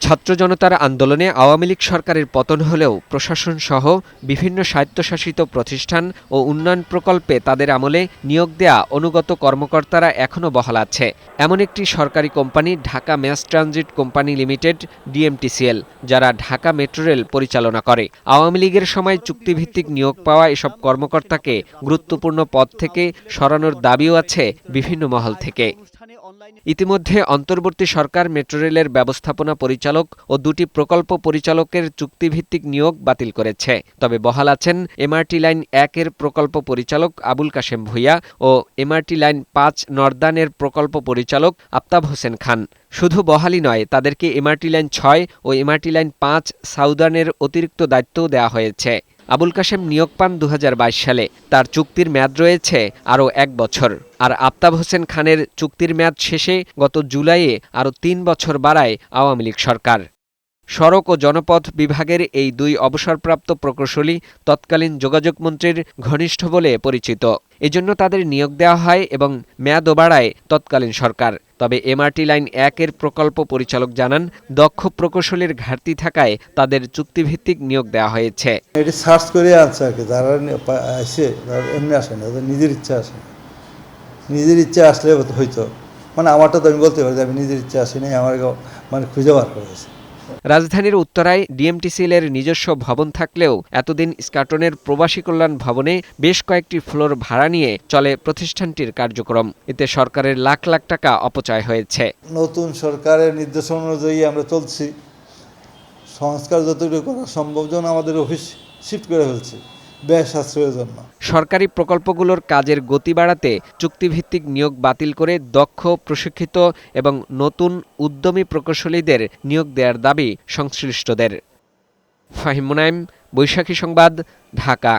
ছাত্র জনতার আন্দোলনে আওয়ামী লীগ সরকারের পতন হলেও প্রশাসন সহ বিভিন্ন স্বায়ত্তশাসিত প্রতিষ্ঠান ও উন্নয়ন প্রকল্পে তাদের আমলে নিয়োগ দেয়া অনুগত কর্মকর্তারা এখনও বহাল আছে। এমন একটি সরকারি company Dhaka mass transit company limited, DMTCL, যারা ঢাকা মেট্রো রেল পরিচালনা করে। আওয়ামী লীগের সময় চুক্তিভিত্তিক নিয়োগ পাওয়া এসব কর্মকর্তাকে গুরুত্বপূর্ণ পদ থেকে সরানোর দাবিও আছে বিভিন্ন মহল থেকে। ইতিমধ্যে অন্তর্বর্তী সরকার মেট্রো রেলের ব্যবস্থাপনা পরিচালক ও দুটি প্রকল্প পরিচালকের চুক্তিভিত্তিক নিয়োগ বাতিল করেছে। তবে বহাল আছেন এমআরটি লাইন একের প্রকল্প পরিচালক আবুল কাশেম ভুইয়া ও এমআরটি লাইন পাঁচ নর্দানের প্রকল্প পরিচালক আফতাব হোসেন খান। শুধু বহালি নয়, তাদেরকে এমআরটি লাইন ছয় ও এমআরটি লাইন পাঁচ সাউদার্নের অতিরিক্ত দায়িত্বও দেওয়া হয়েছে। আবুল কাশেম নিয়োগ পান দু হাজার বাইশ সালে। তার চুক্তির মেয়াদ রয়েছে আরও এক বছর। আর আফতাব হোসেন খানের চুক্তির মেয়াদ শেষে গত জুলাইয়ে আরও তিন বছর বাড়ায় আওয়ামী লীগ সরকার। সড়ক ও জনপথ বিভাগের এই দুই অবসরপ্রাপ্ত প্রকৌশলী তৎকালীন যোগাযোগ মন্ত্রীর ঘনিষ্ঠ বলে পরিচিত। এজন্য তাদের নিয়োগ দেওয়া হয় এবং মেয়াদও বাড়ায় তৎকালীন সরকার। তবে এমআরটি লাইন একের প্রকল্প পরিচালক জানান, দক্ষ প্রকৌশলীর ঘাটতি থাকায় তাদের চুক্তিভিত্তিক নিয়োগ দেওয়া হয়েছে। এটি সার্চ করে আর কি, যারা আসে এমনি আসে না নিজের ইচ্ছা আসে নিজের ইচ্ছা আসলে হয়তো মানে আমারটা তো আমি বলতে পারি আমি নিজের ইচ্ছা আসি নাই, আমার মানে খুঁজে বার করেছে রাজধানীর উত্তরায় ডিএমটিসিএল এর নিজস্ব ভবন থাকলেও এতদিন স্কাটনের প্রবাসী কল্যাণ ভবনে বেশ কয়েকটি ফ্লোর ভাড়া নিয়ে চলে প্রতিষ্ঠানটির কার্যক্রম। এতে সরকারের লাখ লাখ টাকা অপচয় হয়েছে। নতুন সরকারের নির্দেশনা অনুযায়ী আমরা চলছি। সংস্কার যতটুকু করা সম্ভব আমাদের অফিস শিফট করে ফেলছি। ব্যয় সাশ্রয়ের জন্য। সরকারি প্রকল্পগুলোর কাজের গতি বাড়াতে চুক্তিভিত্তিক নিয়োগ বাতিল করে দক্ষ, প্রশিক্ষিত এবং নতুন উদ্যমী প্রকৌশলীদের নিয়োগ দেওয়ার দাবি সংশ্লিষ্টদের। ফাহিম মুনাইম, বৈশাখী সংবাদ, ঢাকা।